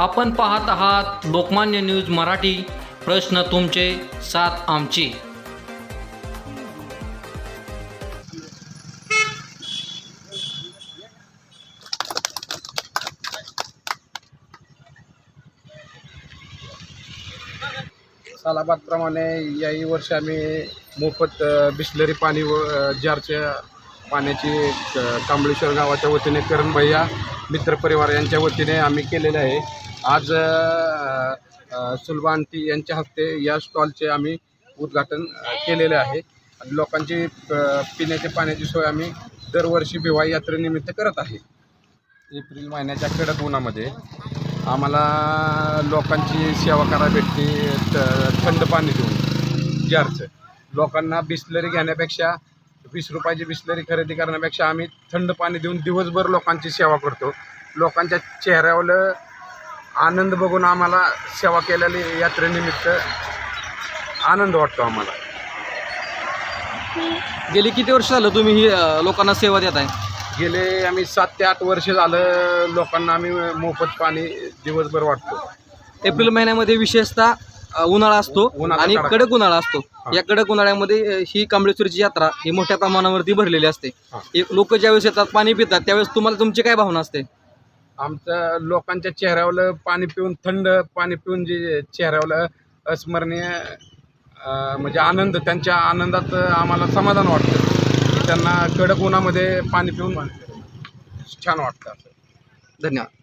आपण पाहत आहात लोकमान्य न्यूज मराठी प्रश्न तुमचे साथ आमची. सालाबादप्रमाणे याही वर्षी आम्ही मोफत बिस्लरी पाणी व जारच्या पाण्याची कांबळेश्वर गावाच्या वतीने करण भैया मित्रपरिवार यांच्या वतीने आम्ही केलेले आहे. आज अ, यांच्या हस्ते या स्टॉलचे आम्ही उद्घाटन केलेले आहे. लोकांची पिण्याच्या पाण्याची सोय आम्ही दरवर्षी भिवाई यात्रेनिमित्त करत आहे. एप्रिल महिन्याच्या कडक उन्हामध्ये आम्हाला लोकांची सेवा करायला भेटते थंड पाणी देऊन जारचं लोकांना बिसलरी घेण्यापेक्षा वीस रुपयाची बिसलरी खरेदी करण्यापेक्षा आम्ही थंड पाणी देऊन दिवसभर लोकांची सेवा करतो. लोकांच्या चेहऱ्यावर आनंद बघून आम्हाला सेवा केलेली यात्रेनिमित्त आनंद वाटतो आम्हाला गेली किती वर्ष झालं तुम्ही ही अ, लोकांना सेवा देत आहे गेले आम्ही सात ते आठ वर्ष झालं लोकांना आम्ही मोफत पाणी दिवसभर वाटतो एप्रिल महिन्यामध्ये विशेषतः अ, उन्हाळा असतो आणि कडक. कडक उन्हाळा असतो. या कडक उन्हाळ्यामध्ये अ, ही कांबळेश्वरची यात्रा ही मोठ्या प्रमाणावरती भरलेली असते हा. एक लोक ज्यावेळेस येतात पाणी पितात त्यावेळेस तुम्हाला तुमची काय भावना असते आमच्या लोकांच्या चेहऱ्यावर पाणी पिऊन थंड पाणी पिऊन जे चेहऱ्यावर अस्मरणीय म्हणजे आनंद त्यांच्या आनंदात आम्हाला समाधान वाटतं. की त्यांना कडक उन्हामध्ये पाणी पिऊन छान वाटतं धन्यवाद.